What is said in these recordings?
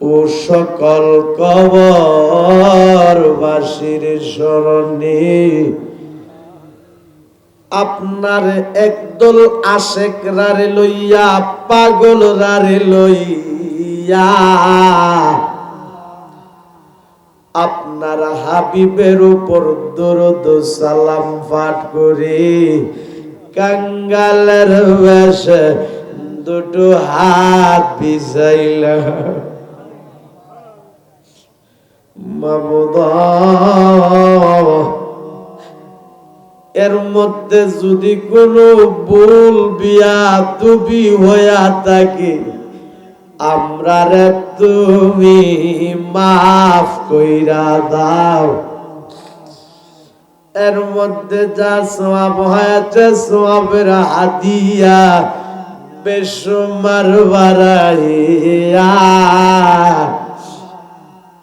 ও সকল কবর বাসির স্মরণে আপনার একদল আশেক রারে লইয়া পাগল রারে লইয়া, আপনার হাবিবের উপর দরদ সালাম পাঠ করে। কাঙ্গালের বেশে দুটো হাত বিছাইল মাবুদা এর মধ্যে যদি কোনো ভুল বিয়া তুমি হইয়া থাকে, আমরা রে তুমি মাফ কইরা দাও। এর মধ্যে যা সওয়াব হয়েছে সওয়াবের হাদিয়া বাড়াইয়া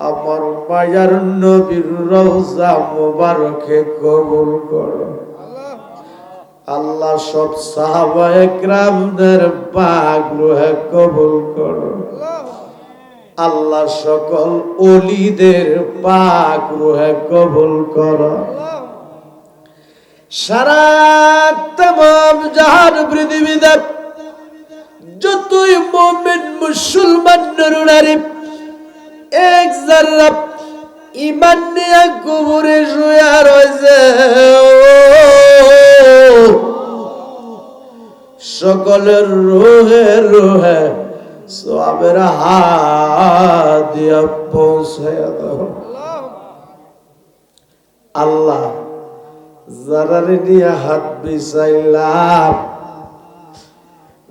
আমার মায়ার নবীর রওজা মোবারকে কবুল করো। আল্লাহ সব সাহাবা একরামদের কবুল করো। আল্লাহ সকল অলিদের পাক কবুল করো। সারা তমাম জাহান পৃথিবীতে যতই মোমেন মুসলমান নরুনারী এক জাররা ইমান নিয়ে কবরে শুয়া রয়েছে। সকলের রোহে রোহে সবের হাত দিয়া দাও। আল্লাহ, যারারে নিয়ে হাত বিছাইলাম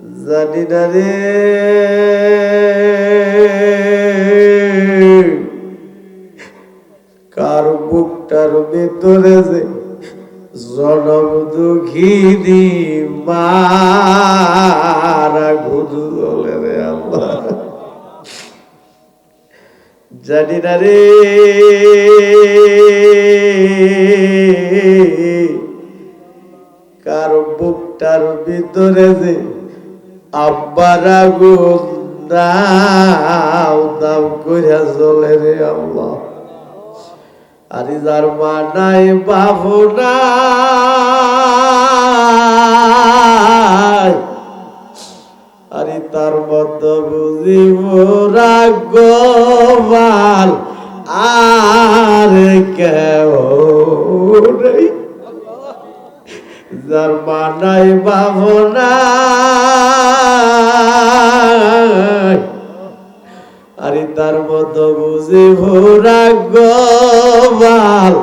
জানি না রে। কার বুকটার ভিতরে যে জনম দুঃখিনী মারা গুরু বলে রে আল্লাহ। জানি না রে। কার বুকটার ভিতরে যে আব্বার আগুন দাও দাও কইরা চলে রে আল্লাহ। আরে যার মা নাই বাবু নাই। আরে তার মত বুঝিব রাগবাল আর কেউ নেই। যার মা নাই বাবু আরে তার মতো বুঝি ভোরা গোবাল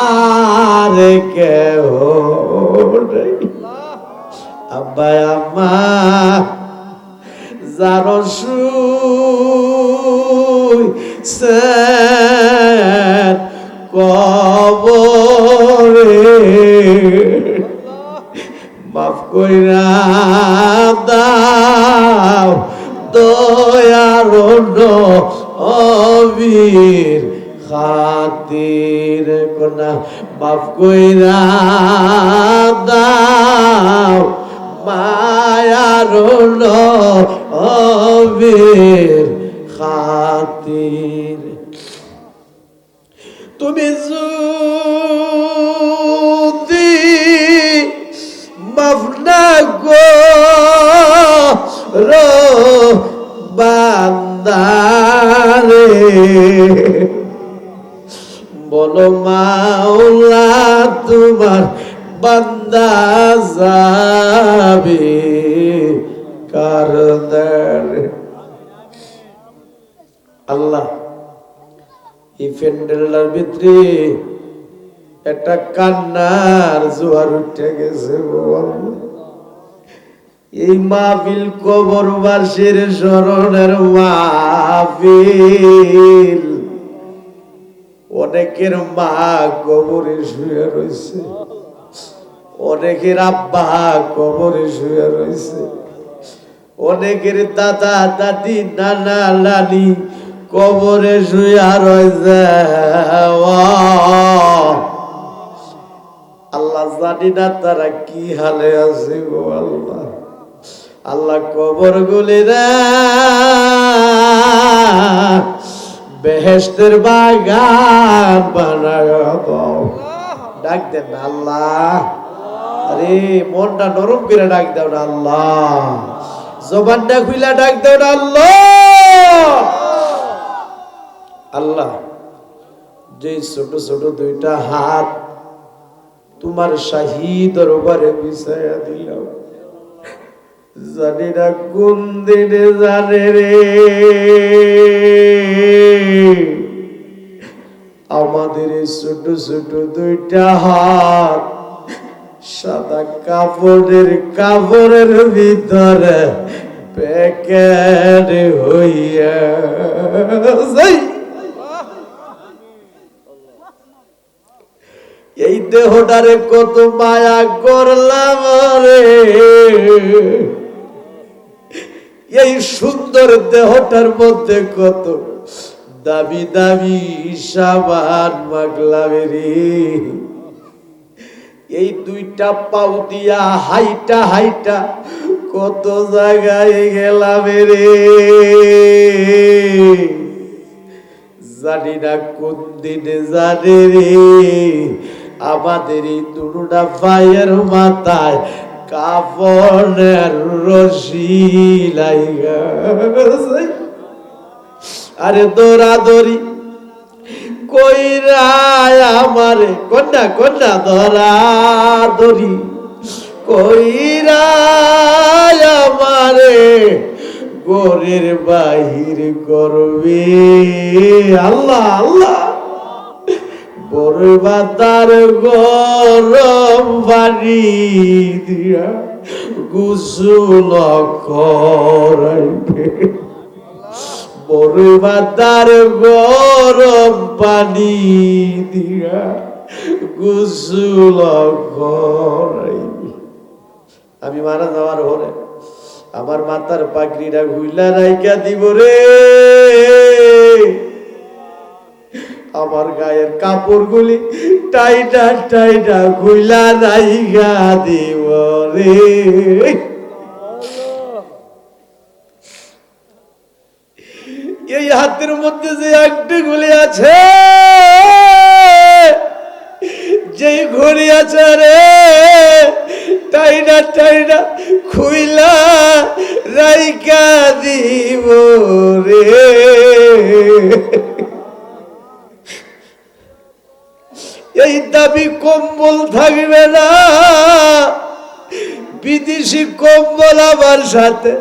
আর কেহ আব্বা, আম্মা, যার কবরে কইরা দাও দয়ার অবীর খাতির কোনা মাফ কইরা দাও মায়ার অবীর খাতির। তুমি যদি মাফনা গো বান্দারে বলো মাওলা তোমার বান্দা যাবে কার দারে আল্লাহ এই প্যান্ডেলার ভিতরে একটা কান্নার জোয়ার উঠে গেছে। এই মাহফিল কবর বাসের স্মরণের মাহফিল। অনেকের মা কবরে শুয়ে রয়েছে। অনেকের আব্বা কবরে শুয়ে রয়েছে। অনেকের দাদা, দাদি, নানা, নানি কবরে শুয়ে রয়েছে। আল্লাহ জানি না তারা কি হালে আছে গো আল্লাহ। আল্লাহ কবর গুলি বেহেস্তের বাগান বানায় ডাক দেন না আল্লাহ। আরে, মনটা নরম করে ডাক দাও না আল্লাহ। জবানটা খুইলা ডাক দাও না আল্লাহ। আল্লাহ যে ছোট ছোট দুইটা হাত তোমার শাহী দরবারে বিছায়া দিলাম। জানি না কোন দিনে জানে রে। আমাদের ছোট ছোট দুইটা হাত সাদা কাপড়ের কাপড়ের ভিতরে প্যাকেট হইয়া যাই এই দেহটারে কত মায়া করলাম রে। এই সুন্দর দেহটার মধ্যে কত দামি দামি সাবান মাগলাম রে। এই দুইটা পাও দিয়া হাইটা হাইটা কত জায়গায় গেলাম রে। জানি না কোন দিনে জানে রে। আমাদের এই দুটা ভাইয়ের মাথায় কাপড়ের রশি লাইগা আরে দৌড়াদৌড়ি কইরায় আমারে, কন্যা কন্যা ধরা কইরায় আমারে গোরের বাহির করবে। আল্লাহ আল্লাহ। বরবাদার গরম পানি দিয়া গুসুল করাইবে বরবাদার গরম পানি দিয়া গুসুল করাইবে আমি মারা যাওয়ার হলে আমার মাথার পাগড়িটা ঘুইলা রাইকা দিব রে। আমার গায়ের কাপড়গুলি টাইটা টাইটা ঘুইলা রাইকা দিব রে। এই হাতের মধ্যে যে একটি গুলি আছে, যেই ঘড়ি আছে রে টাইনা টাইনা খুইলা রাইকা দিব রে। দাবি কম্বল থাকবে না। বিদেশি কম্বল আমার সাথে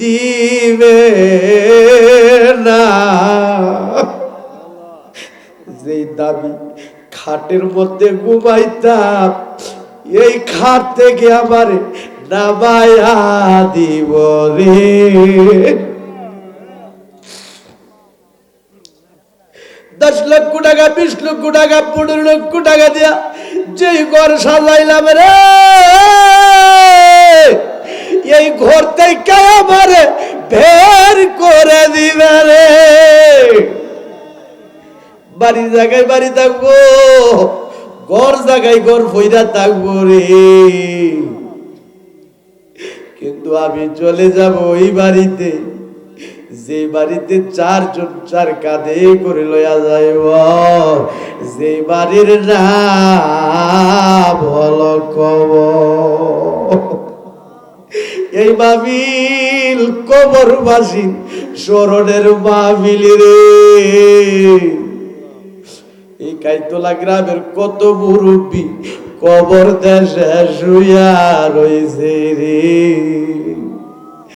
দিবে না। যে দাবি খাটের মধ্যে ঘুমাইতাম, এই খাট থেকে আমার নামায়া দিব রে। দশ লক্ষ টাকা, বিশ লক্ষ টাকা, পনেরো লক্ষ টাকা দিয়া যেই ঘর সাজাইলাম রে, এই ঘর থেকে আমার বের করে দিবে রে। বাড়ি জায়গায় বাড়ি থাকব, ঘর জায়গায় ঘর ফইরা থাকব রে। কিন্তু আমি চলে যাব এই বাড়িতে। যে বাড়িতে চারজন চার কাঁধে করে লয়া যাইব যে বাড়ির হলো কব এই মাহবিল কবর বাসি স্মরণের মাহবিল রে। এই কাইতলা গ্রামের কত মুরব্বী কবর দেশে শুয়া রয়েছে রে।